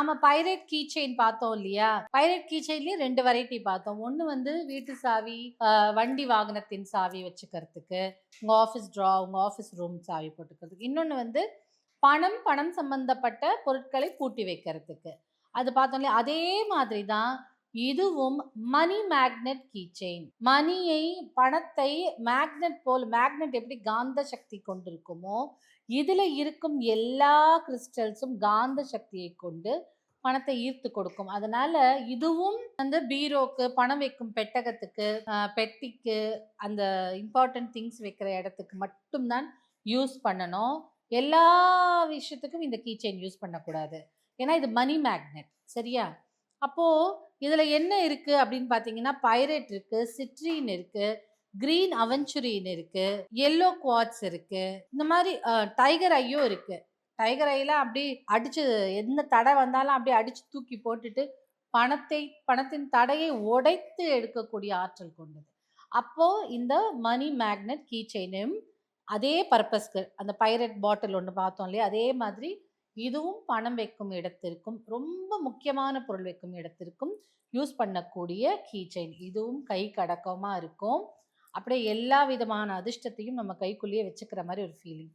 நாம pirate key chain பார்த்தோம் இல்லையா? பைரேட் கீ செயின்லயே ரெண்டு வெரைட்டி பார்த்தோம். ஒன்று வந்து வீட்டு சாவி வண்டி வாகனத்தின் சாவி வச்சுக்கிறதுக்கு உங்க ஆஃபீஸ் ட்ரா உங்க ஆஃபீஸ் ரூம் சாவி போட்டுக்கிறதுக்கு. இன்னொன்று வந்து பணம் பணம் சம்பந்தப்பட்ட பொருட்களை பூட்டி வைக்கிறதுக்கு. அது பார்த்தோம் இல்லையா அதே மாதிரி தான் இதுவும் மணி மேக்னெட் கீச்செயின் மணியை பணத்தை மேக்னெட் போல் மேக்னெட் எப்படி காந்த சக்தி கொண்டிருக்குமோ இதில் இருக்கும் எல்லா கிறிஸ்டல்ஸும் காந்த சக்தியை கொண்டு பணத்தை ஈர்த்து கொடுக்கும். அதனால இதுவும் வந்து பீரோக்கு பணம் வைக்கும் பெட்டகத்துக்கு பெட்டிக்கு அந்த இம்பார்ட்டன்ட் திங்ஸ் வைக்கிற இடத்துக்கு மட்டும்தான் யூஸ் பண்ணணும். எல்லா விஷயத்துக்கும் இந்த கீச்செயின் யூஸ் பண்ணக்கூடாது. ஏன்னா இது மணி மேக்னெட் சரியா? அப்போது இதில் என்ன இருக்குது அப்படின்னு பார்த்தீங்கன்னா பைரேட் இருக்குது சிட்ரின் இருக்குது கிரீன் அவென்ச்சுரின் இருக்குது எல்லோ குவாட்ஸ் இருக்குது இந்த மாதிரி டைகர் ஐயோ இருக்குது டைகர் ஐலாம் அப்படி அடித்து எந்த தடை வந்தாலும் அப்படியே அடித்து தூக்கி போட்டுட்டு பணத்தை பணத்தின் தடையை உடைத்து எடுக்கக்கூடிய ஆற்றல் கொண்டது. அப்போது இந்த மணி மேக்னெட் கீ செயினும் அதே பர்பஸ்க்கு அந்த பைரட் பாட்டில் ஒன்று பார்த்தோம் இல்லையா அதே மாதிரி இதுவும் பணம் வைக்கும் இடத்திற்கும் ரொம்ப முக்கியமான பொருள் வைக்கும் இடத்திற்கும் யூஸ் பண்ணக்கூடிய கீ செயின் இதுவும் கை கடக்கமாக இருக்கும். அப்படியே எல்லா விதமான அதிர்ஷ்டத்தையும் நம்ம கைக்குள்ளேயே வச்சுக்கிற மாதிரி ஒரு ஃபீலிங்